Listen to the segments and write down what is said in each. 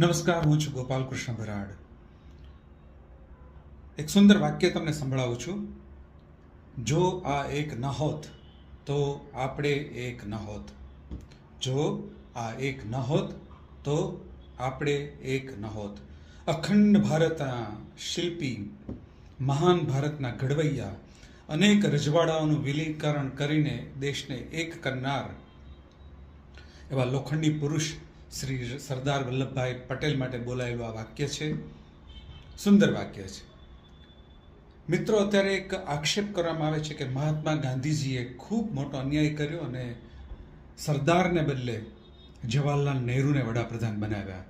નમસ્કાર, હું છું ગોપાલ કૃષ્ણ ભરાડ. એક સુંદર વાક્ય તમને સંભળાવું છું. જો આ એક ન હોત તો આપણે એક ન હોત જો આ એક ન હોત તો આપણે એક ન હોત અખંડ ભારતના શિલ્પી, મહાન ભારતના ઘડવૈયા, અનેક રજવાડાઓનું વિલીકરણ કરીને દેશને એક કરનાર એવા લોખંડી પુરુષ શ્રી સરદાર વલ્લભભાઈ પટેલ માટે બોલાયેલું આ વાક્ય છે. સુંદર વાક્ય છે. મિત્રો, અત્યારે એક આક્ષેપ કરવામાં આવે છે કે મહાત્મા ગાંધીજીએ ખૂબ મોટો અન્યાય કર્યો અને સરદારને બદલે જવાહરલાલ નહેરુને વડાપ્રધાન બનાવ્યા.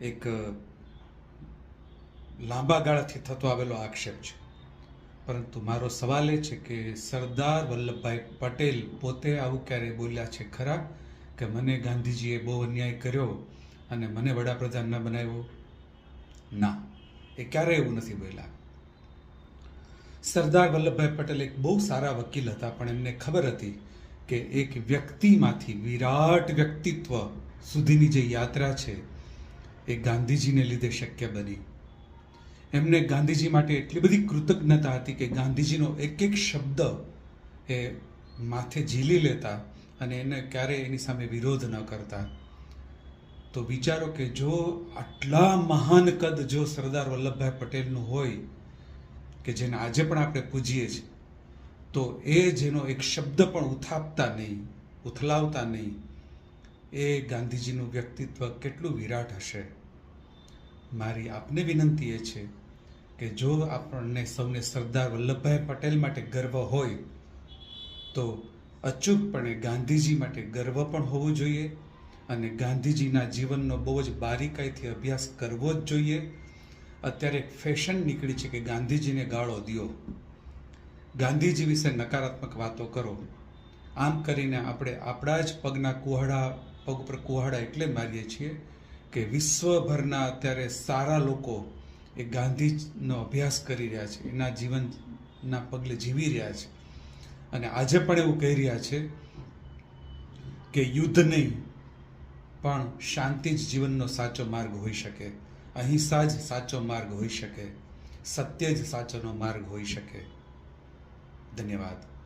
એક લાંબા ગાળાથી થતો આવેલો આક્ષેપ છે. પરંતુ મારો સવાલ એ છે કે સરદાર વલ્લભભાઈ પટેલ પોતે આવું ક્યારેય બોલ્યા છે ખરા? કે મને ગાંધીજીએ બહુ અન્યાય કર્યો અને મને વડાપ્રધાન ન બનાવ્યો? ના. એ ક્યારેય એવું નથી બોલ્યા. સરદાર વલ્લભભાઈ પટેલ એક બહુ સારા વકીલ હતા, પણ એમને ખબર હતી કે એક વ્યક્તિમાંથી વિરાટ વ્યક્તિત્વ સુધીની જે યાત્રા છે, એ ગાંધીજીને લીધે શક્ય બની. એમને ગાંધીજી માટે એટલી બધી કૃતજ્ઞતા હતી કે ગાંધીજીનો એક એક શબ્દ એ માથે ઝીલી લેતા અને એને ક્યારેય એની સામે વિરોધ ન કરતા. તો વિચારો કે જો આટલા મહાન કદ જો સરદાર વલ્લભભાઈ પટેલનું હોય, કે જેને આજે પણ આપણે પૂજીએ છીએ, તો એ જેનો એક શબ્દ પણ ઉથાપતા નહીં, ઉથલાવતા નહીં, એ ગાંધીજીનું વ્યક્તિત્વ કેટલું વિરાટ હશે? મારી આપને વિનંતી એ છે કે જો આપણને સૌને સરદાર વલ્લભભાઈ પટેલ માટે ગર્વ હોય, તો અચૂકપણે ગાંધીજી માટે ગર્વ પણ હોવું જોઈએ અને ગાંધીજીના જીવનનો બહુ જ બારીકાઈથી અભ્યાસ કરવો જ જોઈએ. અત્યારે ફેશન નીકળી છે કે ગાંધીજીને ગાળો દ્યો. ગાંધીજી વિશે નકારાત્મક વાતો કરો. આમ કરીને આપણે આપણા જ પગના કુહાડા, પગ ઉપર કુહાડા એટલે મારીએ છીએ કે વિશ્વભરના અત્યારે સારા લોકો એ ગાંધીનો અભ્યાસ કરી રહ્યા છે. એના જીવનના પગલે જીવી રહ્યા છે. અને આજે પણ એવું કહી રહ્યા છે કે યુદ્ધ નહીં, પણ શાંતિ જ જીવનનો સાચો માર્ગ હોઈ શકે. અહિંસા જ સાચો માર્ગ હોઈ શકે. સત્ય જ સાચોનો માર્ગ હોઈ શકે. ધન્યવાદ.